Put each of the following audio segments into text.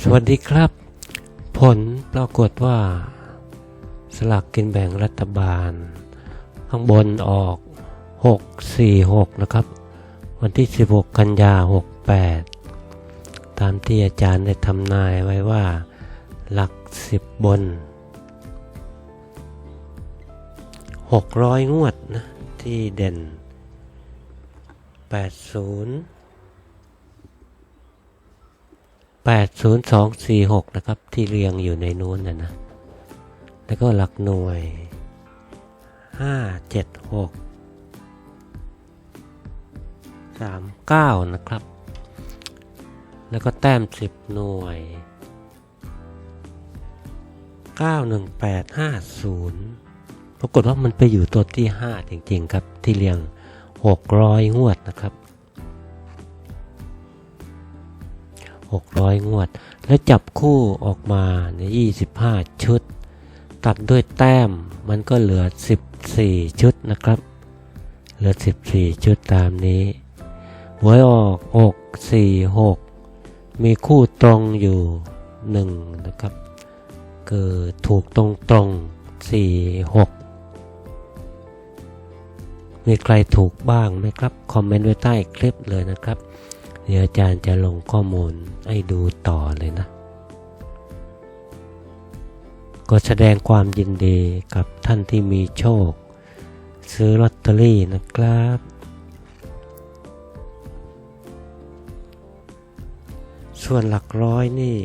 สวัสดีครับ ผลปรากฏว่า สลากกินแบ่งรัฐบาล ข้างบนออก 646 นะครับ วันที่ 16 กันยา 68 ตามที่อาจารย์ได้ทำนายไว้ว่า หลัก 10 บน 600 งวดนะ ที่เด่น 80 80246 นะครับ ที่เรียงอยู่ในนู้นนะนะ แล้วก็หลักหน่วย 576 39 นะครับ แล้วก็แต้ม 10 หน่วย 91850 ปรากฏว่ามันไปอยู่ตัวที่ 5 จริง ๆ ครับ ที่เรียง 600งวดนะครับ 600 งวด แล้วจับคู่ออกมาใน 25 ชุด ตัดด้วยแต้มมันก็เหลือ 14 ชุดนะครับ เหลือ 14 ชุดตามนี้หวยออก 6 4 6 มีคู่ตรงอยู่ 1 นะครับเกิดถูกตรงตรง4 6 มีใครถูกบ้างไหมครับ คอมเมนต์ไว้ใต้คลิปเลยนะครับ เดี๋ยวอาจารย์จะลงข้อมูลให้ดูต่อเลยนะ ก็แสดงความยินดีกับท่านที่มีโชค ซื้อลอตเตอรี่นะครับ ส่วนหลักร้อยนี่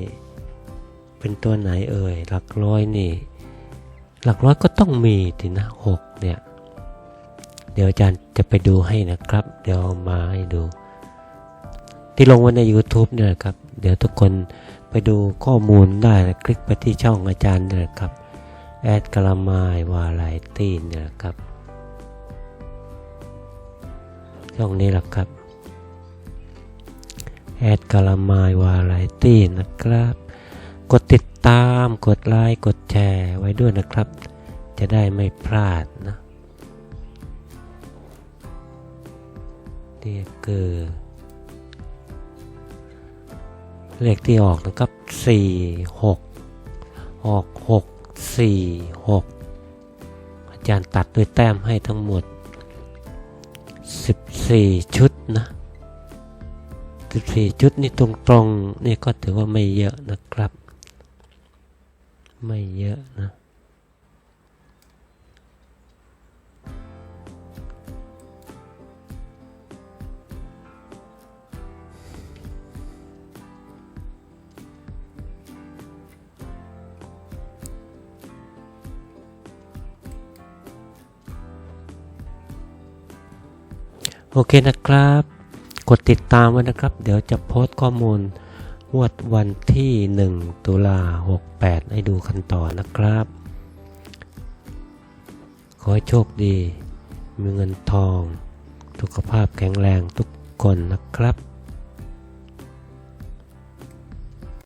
เป็นตัวไหนเอ่ย หลักร้อยนี่ หลักร้อยก็ต้องมีทีนะหกเนี่ย เดี๋ยวอาจารย์จะไปดูให้นะครับ เดี๋ยวมาให้ดู ที่ลงไว้ใน YouTube เนี่ยครับ เดี๋ยวทุกคนไปดูข้อมูลได้คลิกไปที่ช่องอาจารย์เนี่ยนะครับแอดกลามาย วาไลตี้เนี่ยนะครับ ช่องนี้แหละครับแอดกลามาย วาไลตี้นะครับ กดติดตามกดไลค์กดแชร์ไว้ด้วยนะครับ จะได้ไม่พลาดนะนี่คือ เลขที่ออกนะครับ4 6ออก6 4 6อาจารย์ตัดด้วยแต้มให้ทั้งหมด 14 ชุดนะ 14 ชุดนี่ตรงๆนี่ก็ถือว่าไม่เยอะนะครับ ไม่เยอะนะ โอเคนะครับ กดติดตามไว้นะครับ เดี๋ยวจะโพสต์ข้อมูลวดวันที่ 1 ตุลา68 ให้ดูกันต่อนะครับ ขอให้โชคดี มีเงินทอง สุขภาพแข็งแรงทุกคนนะครับ